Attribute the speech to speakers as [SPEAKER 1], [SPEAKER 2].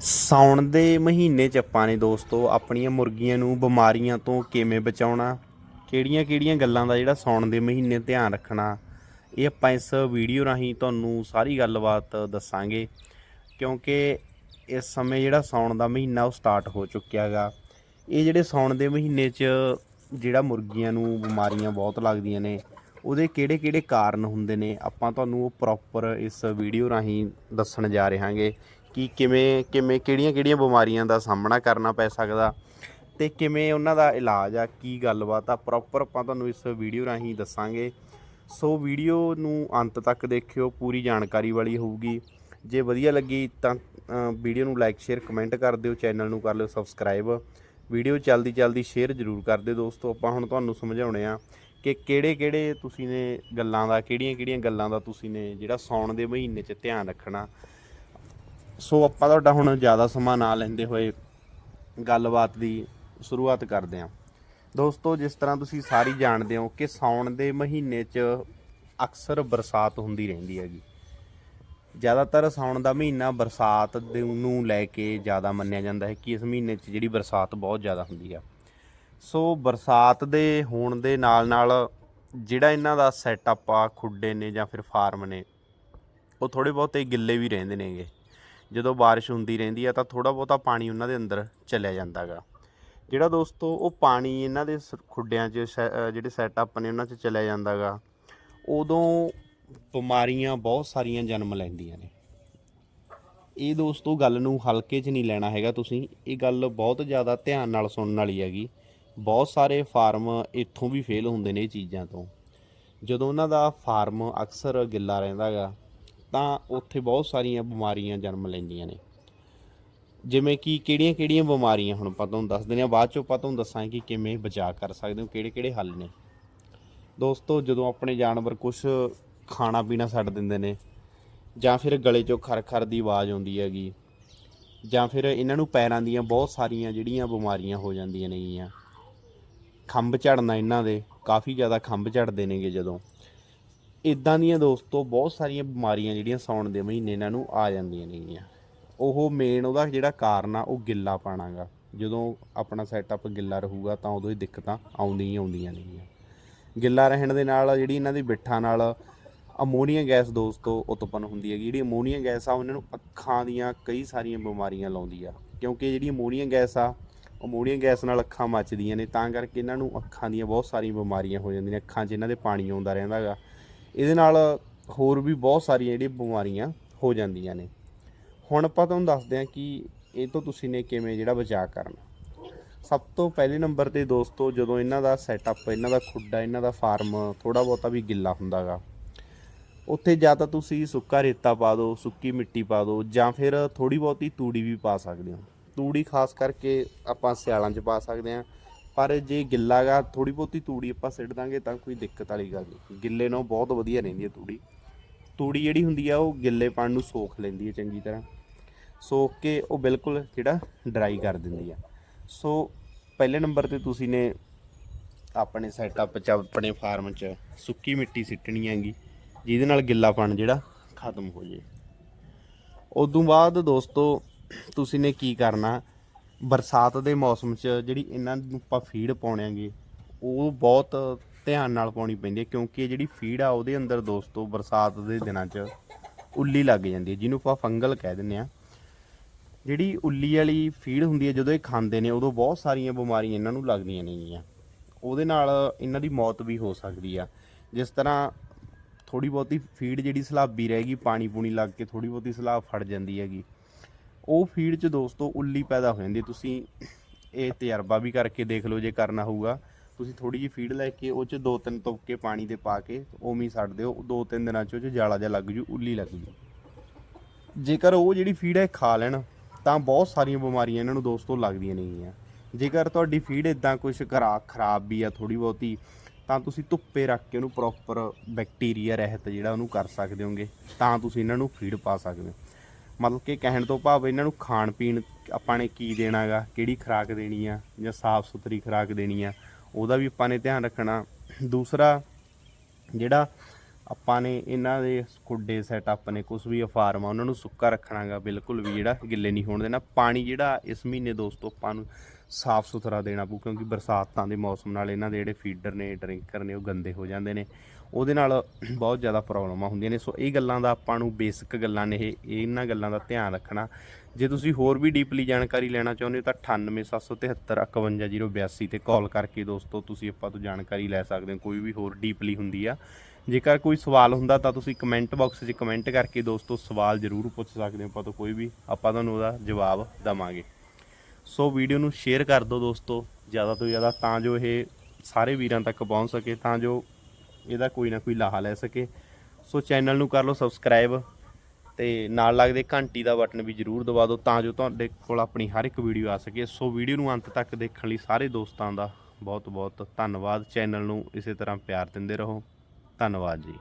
[SPEAKER 1] ਸਾਉਣ ਦੇ ਮਹੀਨੇ 'ਚ ਆਪਾਂ ਨੇ ਦੋਸਤੋ ਆਪਣੀਆਂ ਮੁਰਗੀਆਂ ਨੂੰ ਬਿਮਾਰੀਆਂ ਤੋਂ ਕਿਵੇਂ ਬਚਾਉਣਾ ਕਿਹੜੀਆਂ-ਕਿਹੜੀਆਂ ਗੱਲਾਂ ਦਾ ਜਿਹੜਾ ਸਾਉਣ ਦੇ ਮਹੀਨੇ ਧਿਆਨ ਰੱਖਣਾ, ਇਹ ਆਪਾਂ ਇਸ ਵੀਡੀਓ ਰਾਹੀਂ ਤੁਹਾਨੂੰ ਸਾਰੀ ਗੱਲਬਾਤ ਦੱਸਾਂਗੇ। ਕਿਉਂਕਿ ਇਸ ਸਮੇਂ ਜਿਹੜਾ ਸਾਉਣ ਦਾ ਮਹੀਨਾ ਉਹ ਸਟਾਰਟ ਹੋ ਚੁੱਕਿਆ ਹੈਗਾ ਇਹ ਜਿਹੜੇ ਸਾਉਣ ਦੇ ਮਹੀਨੇ 'ਚ ਜਿਹੜਾ ਮੁਰਗੀਆਂ ਨੂੰ ਬਿਮਾਰੀਆਂ ਬਹੁਤ ਲੱਗਦੀਆਂ ਨੇ, ਉਹਦੇ ਕਿਹੜੇ-ਕਿਹੜੇ ਕਾਰਨ ਹੁੰਦੇ ਨੇ, ਆਪਾਂ ਤੁਹਾਨੂੰ ਉਹ ਪ੍ਰੋਪਰ ਇਸ ਵੀਡੀਓ ਰਾਹੀਂ ਦੱਸਣ ਜਾ ਰਹੇ ਹਾਂਗੇ ਕਿ ਕਿਵੇਂ ਕਿਵੇਂ ਕਿਹੜੀਆਂ-ਕਿਹੜੀਆਂ ਬਿਮਾਰੀਆਂ ਦਾ ਸਾਹਮਣਾ ਕਰਨਾ ਪੈ ਸਕਦਾ ਤੇ ਕਿਵੇਂ ਉਹਨਾਂ ਦਾ ਇਲਾਜ ਆ, ਕੀ ਗੱਲਬਾਤ ਆ ਪ੍ਰੋਪਰ ਆਪਾਂ ਤੁਹਾਨੂੰ ਇਸ ਵੀਡੀਓ ਰਾਹੀਂ ਦੱਸਾਂਗੇ। ਸੋ ਵੀਡੀਓ ਨੂੰ ਅੰਤ ਤੱਕ ਦੇਖਿਓ, ਪੂਰੀ ਜਾਣਕਾਰੀ ਵਾਲੀ ਹੋਊਗੀ। ਜੇ ਵਧੀਆ ਲੱਗੀ ਤਾਂ ਵੀਡੀਓ ਨੂੰ ਲਾਈਕ ਸ਼ੇਅਰ ਕਮੈਂਟ ਕਰ ਦਿਓ ਚੈਨਲ ਨੂੰ ਕਰ ਲਿਓ ਸਬਸਕ੍ਰਾਈਬ ਵੀਡੀਓ ਜਲਦੀ ਜਲਦੀ ਸ਼ੇਅਰ ਜ਼ਰੂਰ ਕਰ ਦਿਓ ਦੋਸਤੋ, ਆਪਾਂ ਹੁਣ ਤੁਹਾਨੂੰ ਸਮਝਾਉਣੇ ਆ ਕਿ ਕਿਹੜੇ ਕਿਹੜੇ ਤੁਸੀਂ ਨੇ ਗੱਲਾਂ ਦਾ, ਕਿਹੜੀਆਂ ਕਿਹੜੀਆਂ ਗੱਲਾਂ ਦਾ ਤੁਸੀਂ ਨੇ ਜਿਹੜਾ ਸੌਣ ਦੇ ਮਹੀਨੇ 'ਚ ਧਿਆਨ ਰੱਖਣਾ। ਸੋ ਆਪਾਂ ਤੁਹਾਡਾ ਹੁਣ ਜ਼ਿਆਦਾ ਸਮਾਂ ਨਾ ਲੈਂਦੇ ਹੋਏ ਗੱਲਬਾਤ ਦੀ ਸ਼ੁਰੂਆਤ ਕਰਦੇ ਹਾਂ। ਦੋਸਤੋ, ਜਿਸ ਤਰ੍ਹਾਂ ਤੁਸੀਂ ਸਾਰੀ ਜਾਣਦੇ ਹੋ ਕਿ ਸਾਉਣ ਦੇ ਮਹੀਨੇ 'ਚ ਅਕਸਰ ਬਰਸਾਤ ਹੁੰਦੀ ਰਹਿੰਦੀ ਹੈਗੀ। ਜ਼ਿਆਦਾਤਰ ਸਾਉਣ ਦਾ ਮਹੀਨਾ ਬਰਸਾਤ ਦੇ ਨੂੰ ਲੈ ਕੇ ਜ਼ਿਆਦਾ ਮੰਨਿਆ ਜਾਂਦਾ ਹੈ ਕਿ ਇਸ ਮਹੀਨੇ 'ਚ ਜਿਹੜੀ ਬਰਸਾਤ ਬਹੁਤ ਜ਼ਿਆਦਾ ਹੁੰਦੀ ਆ। ਸੋ ਬਰਸਾਤ ਦੇ ਹੋਣ ਦੇ ਨਾਲ ਨਾਲ ਜਿਹੜਾ ਇਹਨਾਂ ਦਾ ਸੈਟਅਪ ਆ, ਖੁੱਡੇ ਨੇ ਜਾਂ ਫਿਰ ਫਾਰਮ ਨੇ, ਉਹ ਥੋੜੇ ਬਹੁਤੇ ਗਿੱਲੇ ਵੀ ਰਹਿੰਦੇ ਨੇਗੇ। ਜਦੋਂ ਬਾਰਿਸ਼ ਹੁੰਦੀ ਰਹਿੰਦੀ ਆ ਤਾਂ ਥੋੜਾ ਬਹੁਤਾ ਪਾਣੀ ਉਹਨਾਂ ਦੇ ਅੰਦਰ ਚਲਿਆ ਜਾਂਦਾਗਾ ਜਿਹੜਾ ਦੋਸਤੋ ਉਹ ਪਾਣੀ ਇਹਨਾਂ ਦੇ ਸ- ਖੁੱਡਿਆਂ 'ਚ ਸੈ- ਜਿਹੜੇ ਸੈਟਅਪ ਨੇ ਉਹਨਾਂ 'ਚ ਚਲਿਆ ਜਾਂਦਾਗਾ ਉਦੋਂ ਬਿਮਾਰੀਆਂ ਬਹੁਤ ਸਾਰੀਆਂ ਜਨਮ ਲੈਂਦੀਆਂ ਨੇ। ਇਹ ਦੋਸਤੋ ਗੱਲ ਨੂੰ ਹਲਕੇ 'ਚ ਨਹੀਂ ਲੈਣਾ ਹੈਗਾ ਤੁਸੀਂ, ਇਹ ਗੱਲ ਬਹੁਤ ਜ਼ਿਆਦਾ ਧਿਆਨ ਨਾਲ ਸੁਣਨ ਵਾਲੀ ਹੈਗੀ। ਬਹੁਤ ਸਾਰੇ ਫਾਰਮ ਇੱਥੋਂ ਵੀ ਫੇਲ ਹੁੰਦੇ ਨੇ ਇਹ ਚੀਜ਼ਾਂ ਤੋਂ। ਜਦੋਂ ਉਹਨਾਂ ਦਾ ਫਾਰਮ ਅਕਸਰ ਗਿੱਲਾ ਰਹਿੰਦਾਗਾ ਤਾਂ ਉੱਥੇ ਬਹੁਤ ਸਾਰੀਆਂ ਬਿਮਾਰੀਆਂ ਜਨਮ ਲੈਂਦੀਆਂ ਨੇ। ਜਿਵੇਂ ਕਿ ਕਿਹੜੀਆਂ-ਕਿਹੜੀਆਂ ਬਿਮਾਰੀਆਂ ਹੁਣ ਆਪਾਂ ਤੁਹਾਨੂੰ ਦੱਸ ਦਿੰਦੇ ਆ ਬਾਅਦ ਚੋਂ ਆਪਾਂ ਤੁਹਾਨੂੰ ਦੱਸਾਂਗੇ ਕਿ ਕਿਵੇਂ ਬਚਾਅ ਕਰ ਸਕਦੇ ਹੋ ਕਿਹੜੇ-ਕਿਹੜੇ ਹੱਲ ਨੇ। ਦੋਸਤੋ, ਜਦੋਂ ਆਪਣੇ ਜਾਨਵਰ ਕੁਝ ਖਾਣਾ ਪੀਣਾ ਛੱਡ ਦਿੰਦੇ ਨੇ, ਜਾਂ ਫਿਰ ਗਲੇ 'ਚੋਂ ਖਰ-ਖਰ ਦੀ ਆਵਾਜ਼ ਆਉਂਦੀ ਹੈਗੀ, ਜਾਂ ਫਿਰ ਇਹਨਾਂ ਨੂੰ ਪੈਰਾਂ ਦੀਆਂ ਬਹੁਤ ਸਾਰੀਆਂ ਜਿਹੜੀਆਂ ਬਿਮਾਰੀਆਂ ਹੋ ਜਾਂਦੀਆਂ ਨੇਗੀਆਂ। ਖੰਭ ਝੜਨਾ ਇਹਨਾਂ ਦੇ, ਕਾਫੀ ਜ਼ਿਆਦਾ ਖੰਭ ਝੜਦੇ ਨੇਗੇ ਜਦੋਂ। ਇਦਾਂ ਦੀਆਂ ਦੋਸਤੋ, ਬਹੁਤ ਸਾਰੀਆਂ ਬਿਮਾਰੀਆਂ ਜਿਹੜੀਆਂ ਸਾਉਣ ਦੇ ਮਹੀਨੇ ਇਹਨਾਂ ਨੂੰ ਆ ਜਾਂਦੀਆਂ ਨੇਗੀਆਂ ਉਹ ਮੇਨ ਉਹਦਾ ਜਿਹੜਾ ਕਾਰਨ ਆ, ਉਹ ਗਿੱਲਾ ਪਾਣਾਗਾ ਜਦੋਂ ਆਪਣਾ ਸੈਟਅਪ ਗਿੱਲਾ ਰਹੂਗਾ, ਤਾਂ ਉਦੋਂ ਹੀ ਦਿੱਕਤਾਂ ਆਉਂਦੀਆਂ ਹੀ ਆਉਂਦੀਆਂ ਨੇਗੀਆਂ ਗਿੱਲਾ ਰਹਿਣ ਦੇ ਨਾਲ ਜਿਹੜੀ ਇਹਨਾਂ ਦੀ ਬਿੱਠਾਂ ਨਾਲ ਅਮੋਨੀਆ ਗੈਸ ਦੋਸਤੋ, ਉਤਪੰਨ ਹੁੰਦੀ ਹੈਗੀ। ਜਿਹੜੀ ਅਮੋਨੀਆ ਗੈਸ ਆ ਉਹਨਾਂ ਨੂੰ ਅੱਖਾਂ ਦੀਆਂ ਕਈ ਸਾਰੀਆਂ ਬਿਮਾਰੀਆਂ ਲਾਉਂਦੀ ਆ। ਕਿਉਂਕਿ ਜਿਹੜੀ ਅਮੋਨੀਆ ਗੈਸ ਆ, ਅਮੋਨੀਆ ਗੈਸ ਨਾਲ ਅੱਖਾਂ ਮੱਚਦੀਆਂ ਨੇ, ਤਾਂ ਕਰਕੇ ਇਹਨਾਂ ਨੂੰ ਅੱਖਾਂ ਦੀਆਂ ਬਹੁਤ ਸਾਰੀਆਂ ਬਿਮਾਰੀਆਂ ਹੋ ਜਾਂਦੀਆਂ ਨੇ। ਅੱਖਾਂ 'ਚ ਇਹਨਾਂ ਦੇ ਪਾਣੀ ਆਉਂਦਾ ਰਹਿੰਦਾਗਾ ਇਹਦੇ ਨਾਲ ਹੋਰ ਵੀ ਬਹੁਤ ਸਾਰੀਆਂ ਜਿਹੜੀਆਂ ਬਿਮਾਰੀਆਂ ਹੋ ਜਾਂਦੀਆਂ ਨੇ। ਹੁਣ ਆਪਾਂ ਤੁਹਾਨੂੰ ਦੱਸਦੇ ਹਾਂ ਕਿ ਇਹ ਤੋਂ ਤੁਸੀਂ ਨੇ ਕਿਵੇਂ ਜਿਹੜਾ ਬਚਾਅ ਕਰਨਾ। ਸਭ ਤੋਂ ਪਹਿਲੇ ਨੰਬਰ ਤੇ ਦੋਸਤੋ, ਜਦੋਂ ਇਹਨਾਂ ਦਾ ਸੈਟਅਪ ਇਹਨਾਂ ਦਾ ਖੁੱਡਾ, ਇਹਨਾਂ ਦਾ ਫਾਰਮ ਥੋੜਾ ਬਹੁਤਾ ਵੀ ਗਿੱਲਾ ਹੁੰਦਾਗਾ, ਉੱਥੇ ਜਾਂ ਤਾਂ ਤੁਸੀਂ ਸੁੱਕਾ ਰੇਤਾ ਪਾ ਦਿਓ, ਸੁੱਕੀ ਮਿੱਟੀ ਪਾ ਦਿਓ, ਜਾਂ ਫਿਰ ਥੋੜੀ ਬਹੁਤੀ ਤੂੜੀ ਵੀ ਪਾ ਸਕਦੇ ਹੋ। ਤੂੜੀ ਖਾਸ ਕਰਕੇ ਆਪਾਂ ਸਿਆਲਾਂ 'ਚ ਪਾ ਸਕਦੇ ਹਾਂ। ਪਰ ਜੇ ਗਿੱਲਾ ਗਾ ਥੋੜੀ ਬਹੁਤੀ ਤੂੜੀ ਆਪਾਂ ਸਿੱਟ ਦਾਂਗੇ ਤਾਂ ਕੋਈ ਦਿੱਕਤ ਵਾਲੀ ਗੱਲ ਨਹੀਂ। ਗਿੱਲੇ ਨਾਲ ਬਹੁਤ ਵਧੀਆ ਰਹਿੰਦੀ ਹੈ ਤੂੜੀ। ਤੂੜੀ ਜਿਹੜੀ ਹੁੰਦੀ ਆ ਉਹ ਗਿੱਲੇਪਣ ਨੂੰ ਸੋਖ ਲੈਂਦੀ ਹੈ ਚੰਗੀ ਤਰ੍ਹਾਂ। ਸੋਖ ਕੇ ਉਹ ਬਿਲਕੁਲ ਜਿਹੜਾ ਡਰਾਈ ਕਰ ਦਿੰਦੀ ਆ। ਸੋ ਪਹਿਲੇ ਨੰਬਰ ਤੇ ਤੁਸੀਂ ਨੇ ਆਪਣੇ ਸੈਟਅਪ 'ਚ, ਆਪਣੇ ਫਾਰਮ 'ਚ ਸੁੱਕੀ ਮਿੱਟੀ ਸਿੱਟਣੀ ਹੈਗੀ, ਜਿਹਦੇ ਨਾਲ ਗਿੱਲਾਪਣ ਜਿਹੜਾ ਖਤਮ ਹੋ ਜੇ। ਉਦੋਂ ਬਾਅਦ ਦੋਸਤੋ, ਤੁਸੀਂ ਨੇ ਕੀ ਕਰਨਾ ਬਰਸਾਤ ਦੇ ਮੌਸਮ 'ਚ ਜਿਹੜੀ ਇਹਨਾਂ ਨੂੰ ਆਪਾਂ ਫੀਡ ਪਾਉਣਾਂਗੇ ਉਹ ਬਹੁਤ ਧਿਆਨ ਨਾਲ ਪਾਉਣੀ ਪੈਂਦੀ ਹੈ ਕਿਉਂਕਿ ਇਹ ਜਿਹੜੀ ਫੀਡ ਆ ਉਹਦੇ ਅੰਦਰ ਦੋਸਤੋ ਬਰਸਾਤ ਦੇ ਦਿਨਾਂ 'ਚ ਉੱਲੀ ਲੱਗ ਜਾਂਦੀ ਹੈ, ਜਿਹਨੂੰ ਆਪਾਂ ਫੰਗਲ ਕਹਿ ਦਿੰਦੇ ਆ ਜਿਹੜੀ ਉੱਲੀ ਵਾਲੀ ਫੀਡ ਹੁੰਦੀ ਹੈ, ਜਦੋਂ ਇਹ ਖਾਂਦੇ ਨੇ, ਉਦੋਂ ਬਹੁਤ ਸਾਰੀਆਂ ਬਿਮਾਰੀਆਂ ਇਹਨਾਂ ਨੂੰ ਲੱਗਦੀਆਂ ਨੇਗੀਆਂ ਉਹਦੇ ਨਾਲ ਇਹਨਾਂ ਦੀ ਮੌਤ ਵੀ ਹੋ ਸਕਦੀ ਆ। ਜਿਸ ਤਰ੍ਹਾਂ ਥੋੜੀ ਬਹੁਤੀ ਫੀਡ ਜਿਹੜੀ ਸਲਾਬੀ ਰਹਿ ਗਈ, ਪਾਣੀ ਪੂਣੀ ਲੱਗ ਕੇ ਥੋੜੀ ਬਹੁਤੀ ਸਲਾਬ ਫੜ ਜਾਂਦੀ ਹੈਗੀ। ਉਹ ਫੀਡ 'ਚ ਦੋਸਤੋ ਉੱਲੀ ਪੈਦਾ ਹੋ ਜਾਂਦੀ ਤੁਸੀਂ ਇਹ ਤਜਰਬਾ ਵੀ ਕਰਕੇ ਦੇਖ ਲਓ ਜੇ ਕਰਨਾ ਹੋਊਗਾ। ਤੁਸੀਂ ਥੋੜੀ ਜਿਹੀ ਫੀਡ ਲੈ ਕੇ ਉਹ 'ਚ ਦੋ ਤਿੰਨ ਤੁਪਕੇ ਪਾਣੀ ਦੇ ਪਾ ਕੇ ਉਵੇਂ ਹੀ ਛੱਡ ਦਿਓ। ਦੋ ਤਿੰਨ ਦਿਨਾਂ 'ਚ ਉਹ 'ਚ ਜਾਲਾ ਜਿਹਾ ਲੱਗ ਜੂ, ਉੱਲੀ ਲੱਗ ਜੂ। ਜੇਕਰ ਉਹ ਜਿਹੜੀ ਫੀਡ ਹੈ ਖਾ ਲੈਣ, ਤਾਂ ਬਹੁਤ ਸਾਰੀਆਂ ਬਿਮਾਰੀਆਂ ਇਹਨਾਂ ਨੂੰ ਦੋਸਤੋ ਲੱਗਦੀਆਂ ਨੇਗੀਆਂ ਜੇਕਰ ਤੁਹਾਡੀ ਫੀਡ ਇਦਾਂ ਕੁਝ ਖਰਾ, ਖਰਾਬ ਵੀ ਆ ਥੋੜੀ ਬਹੁਤੀ, ਤਾਂ ਤੁਸੀਂ ਧੁੱਪੇ ਰੱਖ ਕੇ ਉਹਨੂੰ ਪ੍ਰੋਪਰ ਬੈਕਟੀਰੀਆ ਰਹਿਤ ਜਿਹੜਾ ਉਹਨੂੰ ਕਰ ਸਕਦੇ ਹੋਗੇ, ਤਾਂ ਤੁਸੀਂ ਇਹਨਾਂ ਨੂੰ ਫੀਡ ਪਾ ਸਕਦੇ ਹੋ। ਮਤਲਬ ਕਿ ਕਹਿਣ ਤੋਂ ਭਾਵ ਇਹਨਾਂ ਨੂੰ ਖਾਣ ਪੀਣ ਆਪਾਂ ਨੇ ਕੀ ਦੇਣਾਗਾ ਕਿਹੜੀ ਖੁਰਾਕ ਦੇਣੀ ਆ ਜਾਂ ਸਾਫ਼ ਸੁਥਰੀ ਖੁਰਾਕ ਦੇਣੀ ਆ, ਉਹਦਾ ਵੀ ਆਪਾਂ ਨੇ ਧਿਆਨ ਰੱਖਣਾ। ਦੂਸਰਾ, ਜਿਹੜਾ ਆਪਾਂ ਨੇ ਇਹਨਾਂ ਦੇ ਖੁੱਡੇ ਸੈਟਅਪ ਨੇ ਕੁਝ ਵੀ ਫਾਰਮ ਆ, ਉਹਨਾਂ ਨੂੰ ਸੁੱਕਾ ਰੱਖਣਾਗਾ ਬਿਲਕੁਲ ਵੀ ਜਿਹੜਾ ਗਿੱਲੇ ਨਹੀਂ ਹੋਣ ਦੇਣਾ। ਪਾਣੀ ਜਿਹੜਾ ਇਸ ਮਹੀਨੇ ਦੋਸਤੋ ਆਪਾਂ ਨੂੰ ਸਾਫ਼ ਸੁਥਰਾ ਦੇਣਾ ਪਊ, ਕਿਉਂਕਿ ਬਰਸਾਤਾਂ ਦੇ ਮੌਸਮ ਨਾਲ ਇਹਨਾਂ ਦੇ ਜਿਹੜੇ ਫੀਡਰ ਨੇ ਡਰਿੰਕਰ ਨੇ ਉਹ ਗੰਦੇ ਹੋ ਜਾਂਦੇ ਨੇ। ਉਹਦੇ ਨਾਲ ਬਹੁਤ ਜ਼ਿਆਦਾ ਪ੍ਰੋਬਲਮਾਂ ਹੁੰਦੀਆਂ ਨੇ। ਸੋ ਇਹ ਗੱਲਾਂ ਦਾ ਆਪਾਂ ਨੂੰ ਬੇਸਿਕ ਗੱਲਾਂ ਨੇ ਇਹ ਇਹਨਾਂ ਗੱਲਾਂ ਦਾ ਧਿਆਨ ਰੱਖਣਾ। ਜੇ ਤੁਸੀਂ ਹੋਰ ਵੀ ਡੀਪਲੀ ਜਾਣਕਾਰੀ ਲੈਣਾ ਚਾਹੁੰਦੇ ਹੋ ਤਾਂ 9877751082 ਤੇ ਕਾਲ ਕਰਕੇ ਦੋਸਤੋ ਤੁਸੀਂ ਆਪਾਂ ਤੋਂ ਜਾਣਕਾਰੀ ਲੈ ਸਕਦੇ ਹੋ। ਕੋਈ ਵੀ ਹੋਰ ਡੀਪਲੀ ਹੁੰਦੀ ਆ। ਜੇਕਰ ਕੋਈ ਸਵਾਲ ਹੁੰਦਾ ਤਾਂ ਤੁਸੀਂ ਕਮੈਂਟ ਬਾਕਸ 'ਚ ਕਮੈਂਟ ਕਰਕੇ ਦੋਸਤੋ ਸਵਾਲ ਜ਼ਰੂਰ ਪੁੱਛ ਸਕਦੇ ਹੋ। ਆਪਾਂ ਤੋਂ ਕੋਈ ਵੀ, ਆਪਾਂ ਤੁਹਾਨੂੰ ਉਹਦਾ ਜਵਾਬ ਦਵਾਂਗੇ। ਸੋ ਵੀਡੀਓ ਨੂੰ ਸ਼ੇਅਰ ਕਰ ਦਿਓ ਦੋਸਤੋ। ਜ਼ਿਆਦਾ ਤੋਂ ਜ਼ਿਆਦਾ ਤਾਂ ਜੋ ਇਹ ਸਾਰੇ ਵੀਰਾਂ ਤੱਕ ਪਹੁੰਚ ਸਕੇ, ਤਾਂ ਜੋ ਇਹਦਾ ਕੋਈ ਨਾ ਕੋਈ ਲਾਹਾ ਲੈ ਸਕੇ। ਸੋ ਚੈਨਲ ਨੂੰ ਕਰ ਲਓ ਸਬਸਕ੍ਰਾਈਬ ਤੇ ਨਾਲ ਲੱਗਦੇ ਘੰਟੀ ਦਾ ਬਟਨ ਵੀ ਜਰੂਰ ਦਬਾ ਦਿਓ ਤਾਂ ਜੋ ਤੁਹਾਡੇ ਕੋਲ ਆਪਣੀ ਹਰ ਇੱਕ ਵੀਡੀਓ ਆ ਸਕੇ। ਸੋ ਵੀਡੀਓ ਨੂੰ ਅੰਤ ਤੱਕ ਦੇਖਣ ਲਈ ਸਾਰੇ ਦੋਸਤਾਂ ਦਾ ਬਹੁਤ ਬਹੁਤ ਧੰਨਵਾਦ। ਚੈਨਲ ਨੂੰ ਇਸੇ ਤਰ੍ਹਾਂ ਪਿਆਰ ਦਿੰਦੇ ਰਹੋ। ਧੰਨਵਾਦ ਜੀ।